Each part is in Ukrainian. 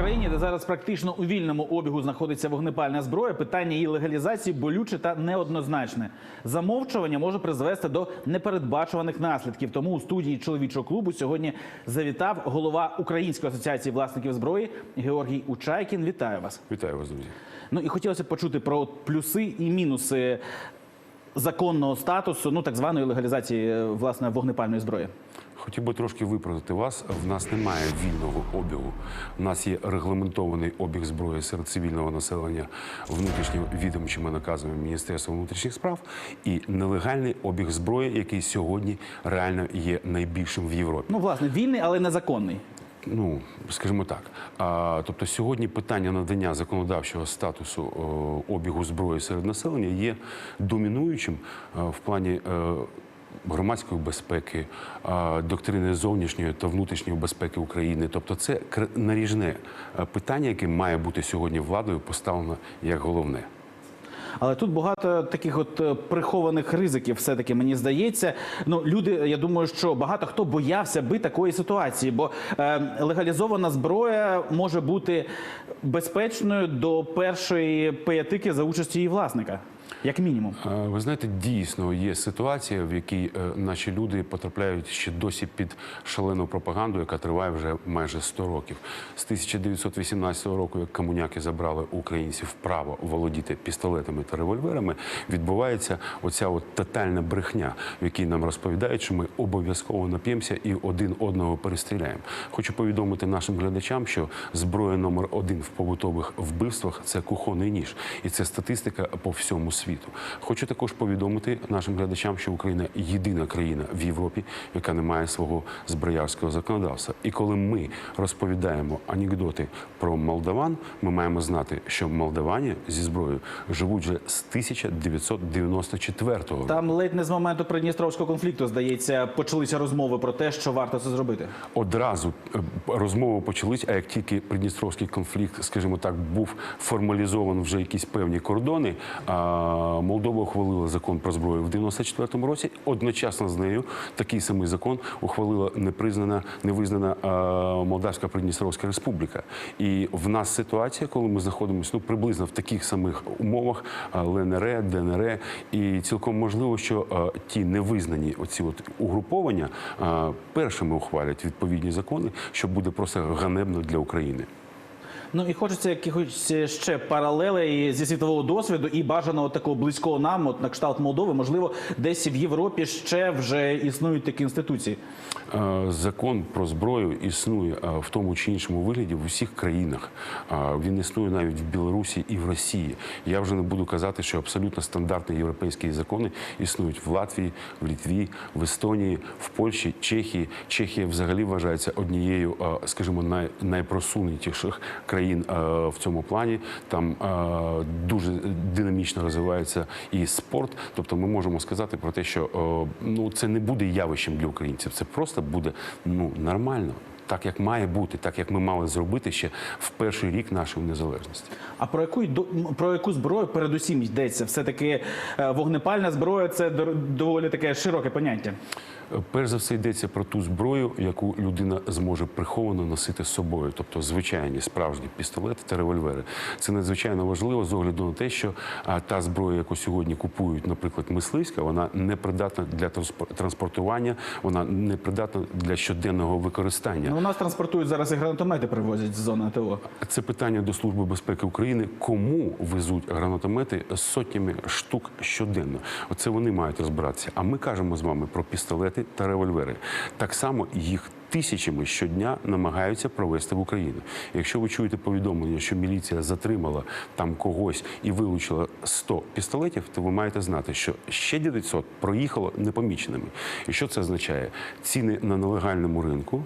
країні, де зараз практично у вільному обігу знаходиться вогнепальна зброя, питання її легалізації болюче та неоднозначне. Замовчування може призвести до непередбачуваних наслідків. Тому у студії чоловічого клубу сьогодні завітав голова Української асоціації власників зброї Георгій Учайкін. Вітаю вас. Вітаю вас, друзі. Ну і хотілося б почути про плюси і мінуси законного статусу, ну так званої легалізації е, власне вогнепальної зброї. Хотів би трошки виправити вас. В нас немає вільного обігу. У нас є регламентований обіг зброї серед цивільного населення внутрішньо відомчими наказами Міністерства внутрішніх справ і нелегальний обіг зброї, який сьогодні реально є найбільшим в Європі. Ну, власне, вільний, але незаконний. Ну, скажімо так. А, тобто сьогодні питання надання законодавчого статусу о, обігу зброї серед населення є домінуючим е, в плані е, громадської безпеки, е, доктрини зовнішньої та внутрішньої безпеки України. Тобто, це наріжне е, питання, яке має бути сьогодні владою поставлено як головне. Але тут багато таких от е, прихованих ризиків, все-таки мені здається. Ну, люди, я думаю, що багато хто боявся би такої ситуації, бо е, легалізована зброя може бути безпечною до першої пиятики за участі її власника, як мінімум. Ви знаєте, дійсно є ситуація, в якій е, наші люди потрапляють ще досі під шалену пропаганду, яка триває вже майже 100 років. З 1918 року, як комуняки забрали українців право володіти пістолетами та револьверами, відбувається оця от тотальна брехня, в якій нам розповідають, що ми обов'язково нап'ємося і один одного перестріляємо. Хочу повідомити нашим глядачам, що зброя номер один в побутових вбивствах це кухонний ніж, і це статистика по всьому світу. Хочу також повідомити нашим глядачам, що Україна єдина країна в Європі, яка не має свого зброярського законодавства. І коли ми розповідаємо анекдоти про молдаван, ми маємо знати, що молдавані зі зброєю живуть вже з 1994 року. Там ледь не з моменту придністровського конфлікту, здається, почалися розмови про те, що варто це зробити. Одразу е, розмови почались, а як тільки Придністровський конфлікт, скажімо так, був формалізований вже якісь певні кордони, Молдова ухвалила закон про зброю в 94-му році. Одночасно з нею такий самий закон ухвалила непризнана, невизнана а, Молдавська Придністровська Республіка. І в нас ситуація, коли ми знаходимося ну приблизно в таких самих умовах а, ЛНР, ДНР, і цілком можливо, що а, ті невизнані оці от угруповання першими ухвалять відповідні закони, що буде просто ганебно для України. Ну і хочеться якихось ще паралелей зі світового досвіду і бажаного такого близького нам, от на кшталт Молдови, можливо, десь в Європі ще вже існують такі інституції. Е, Закон про зброю існує е, в тому чи іншому вигляді в усіх країнах. Е, Він існує навіть в Білорусі і в Росії. Я вже не буду казати, що абсолютно стандартні європейські закони існують в Латвії, в Літві, в Естонії, в Польщі, Чехії. Чехія взагалі вважається однією, е, скажімо, най, найпросунутіших країн е, в цьому плані. Там е, дуже динамічно розвивається і спорт. Тобто, ми можемо сказати про те, що е, ну це не буде явищем для українців. Це просто буде ну нормально. Так як має бути, так як ми мали зробити ще в перший рік нашої незалежності. А про яку про яку зброю передусім йдеться? Все таки вогнепальна зброя це доволі таке широке поняття. Перш за все йдеться про ту зброю, яку людина зможе приховано носити з собою, тобто звичайні справжні пістолети та револьвери. Це надзвичайно важливо з огляду на те, що та зброя, яку сьогодні купують, наприклад, мисливська, вона не придатна для транспортування, вона не придатна для щоденного використання. Ну, у нас транспортують зараз і гранатомети привозять з зони АТО. Це питання до Служби безпеки України. Кому везуть гранатомети з сотнями штук щоденно? Оце вони мають розбиратися. А ми кажемо з вами про пістолети та револьвери. Так само їх. Тисячами щодня намагаються провести в Україну. Якщо ви чуєте повідомлення, що міліція затримала там когось і вилучила 100 пістолетів, то ви маєте знати, що ще 900 проїхало непоміченими. І що це означає? Ціни на нелегальному ринку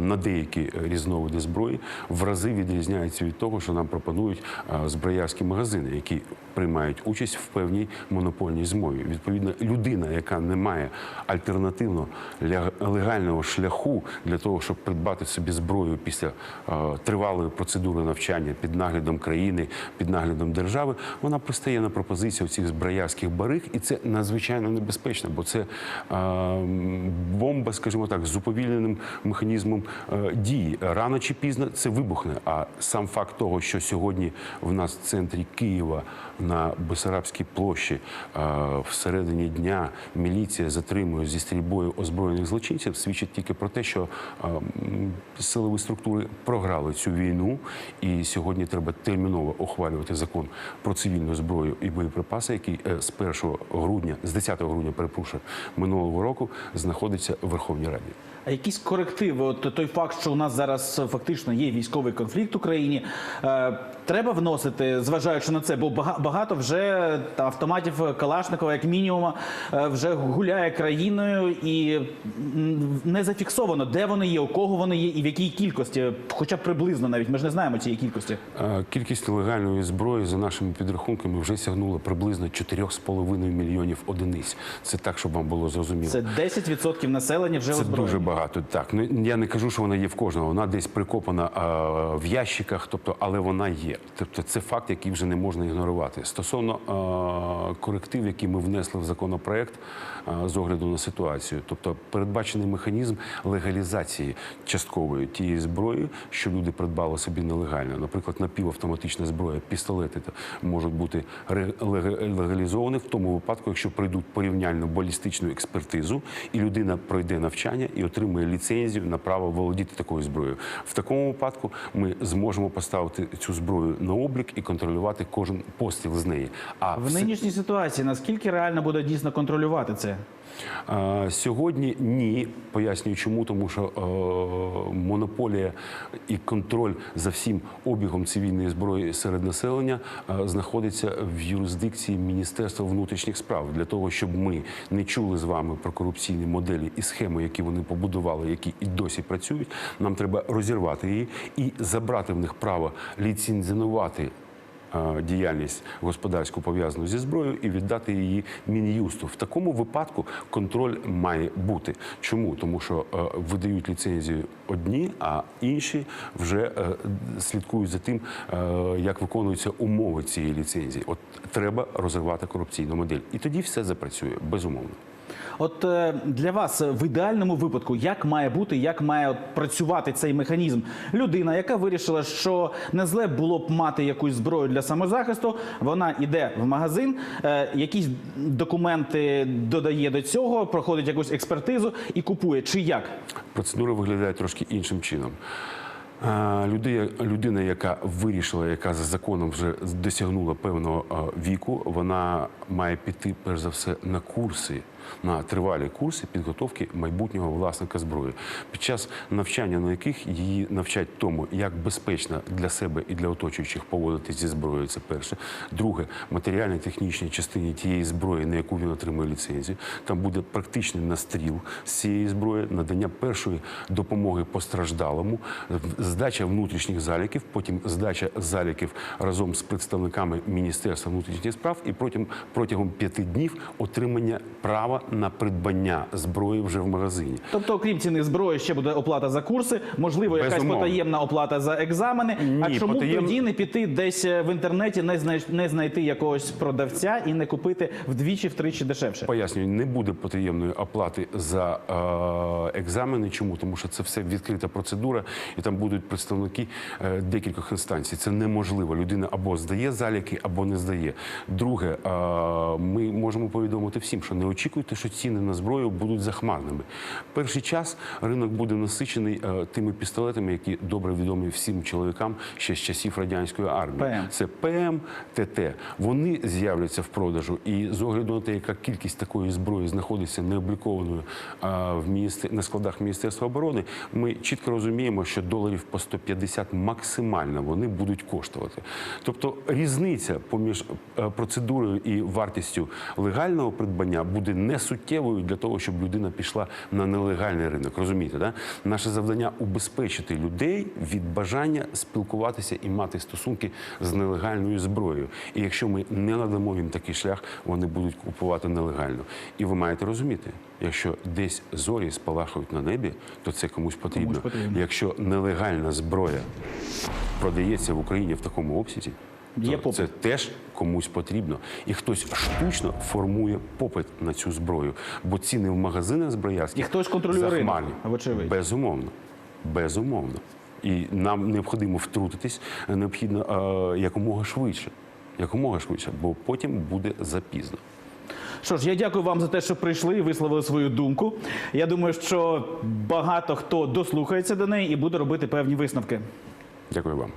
на деякі різновиди зброї в рази відрізняються від того, що нам пропонують зброярські магазини, які приймають участь в певній монопольній змові. Відповідно, людина, яка не має альтернативно легального шляху для того, щоб придбати собі зброю після тривалої процедури навчання під наглядом країни, під наглядом держави, вона пристає на пропозицію цих зброярських бариг, і це надзвичайно небезпечно, бо це бомба, скажімо так, з уповільненим механізмом механізмом е, дії. Рано чи пізно це вибухне. А сам факт того, що сьогодні в нас в центрі Києва на Бесарабській площі е, всередині дня міліція затримує зі стрільбою озброєних злочинців, свідчить тільки про те, що е, силові структури програли цю війну, і сьогодні треба терміново ухвалювати закон про цивільну зброю і боєприпаси, який з 1 грудня, з 10 грудня, перепрошую, минулого року знаходиться в Верховній Раді. А якісь корективи? От той факт, що у нас зараз фактично є військовий конфлікт в Україні, е, треба вносити, зважаючи на це, бо бага- багато вже та, автоматів Калашникова, як мінімум, е, вже гуляє країною і не зафіксовано, де вони є, у кого вони є і в якій кількості, хоча б приблизно навіть ми ж не знаємо цієї кількості. Е, Кількість нелегальної зброї за нашими підрахунками вже сягнула приблизно 4,5 мільйонів одиниць. Це так, щоб вам було зрозуміло. Це 10% населення вже Це озброєні. дуже багато. Так ну я не кажу, що вона є в кожного. Вона десь прикопана а, в ящиках, тобто, але вона є. Тобто, це факт, який вже не можна ігнорувати. Стосовно а, коректив, які ми внесли в законопроект а, з огляду на ситуацію, тобто передбачений механізм легалізації часткової тієї зброї, що люди придбали собі нелегально. Наприклад, напівавтоматична зброя, пістолети можуть бути легалізовані в тому випадку, якщо пройдуть порівняльно балістичну експертизу, і людина пройде навчання і отримує ліцензію на право володіти такою зброєю. В такому випадку ми зможемо поставити цю зброю на облік і контролювати кожен постріл з неї. А В нинішній ситуації наскільки реально буде дійсно контролювати це? Сьогодні ні. Пояснюю, чому тому, що е, монополія і контроль за всім обігом цивільної зброї серед населення е, знаходиться в юрисдикції Міністерства внутрішніх справ для того, щоб ми не чули з вами про корупційні моделі і схеми, які вони побудували, які і досі працюють. Нам треба розірвати її і забрати в них право ліцензіонувати е, діяльність господарську пов'язану зі зброєю і віддати її мін'юсту. В такому випадку контроль має бути. Чому? Тому що е, видають ліцензію одні, а інші вже е, слідкують за тим, е, як виконуються умови цієї ліцензії. От треба розривати корупційну модель, і тоді все запрацює безумовно. От е, для вас е, в ідеальному випадку, як має бути, як має от працювати цей механізм? Людина, яка вирішила, що не зле було б мати якусь зброю для самозахисту, вона йде в магазин, е, якісь документи додає до цього, проходить якусь експертизу і купує. Чи як? Процедура виглядає трошки іншим чином. Людина, яка вирішила, яка за законом вже досягнула певного віку, вона має піти перш за все на курси, на тривалі курси підготовки майбутнього власника зброї, під час навчання, на яких її навчать тому, як безпечно для себе і для оточуючих поводитись зі зброєю. Це перше. Друге, матеріальній технічній частині тієї зброї, на яку він отримує ліцензію. Там буде практичний настріл з цієї зброї, надання першої допомоги постраждалому, здача внутрішніх заліків, потім здача заліків разом з представниками Міністерства внутрішніх справ, і протягом протягом п'яти днів отримання права на придбання зброї вже в магазині. Тобто, окрім ціни зброї, ще буде оплата за курси, можливо, якась Безумовно. потаємна оплата за екзамени. а чому потаєм- тоді не піти десь е, в інтернеті, не знай- не знайти якогось продавця і не купити вдвічі-втричі дешевше? Пояснюю, не буде потаємної оплати за е, екзамени. Чому? Тому що це все відкрита процедура, і там будуть представники е, декількох інстанцій. Це неможливо. Людина або здає заліки, або не здає. Друге, е, ми можемо повідомити всім, що не очікуйте, що ціни на зброю будуть захмарними. Перший час ринок буде насичений е, тими пістолетами, які добре відомі всім чоловікам ще з часів радянської армії. ПМ. Це ПМ, ТТ. Вони з'являться в продажу. І з огляду на те, яка кількість такої зброї знаходиться необлікованою в міністер... на складах Міністерства оборони, ми чітко розуміємо, що доларів по 150 максимально вони будуть коштувати. Тобто різниця поміж е, процедурою і вартістю легального придбання буде не суттєвою для того, щоб людина пішла на нелегальний ринок. Розумієте, да? Наше завдання убезпечити людей від бажання спілкуватися і мати стосунки з нелегальною зброєю. І якщо ми не надамо їм такий шлях, вони будуть купувати нелегально. І ви маєте розуміти, якщо десь зорі спалахають на небі, то це комусь потрібно. Якщо нелегальна зброя продається в Україні в такому обсязі. Є попит. це теж комусь потрібно, і хтось штучно формує попит на цю зброю, бо ціни в магазинах зброярських І хтось контролює ринок, вочевидь. Безумовно. Безумовно. І нам необхідно втрутитись, необхідно е, якомога швидше. Якомога швидше, бо потім буде запізно. Що ж, я дякую вам за те, що прийшли і висловили свою думку. Я думаю, що багато хто дослухається до неї і буде робити певні висновки. Дякую вам.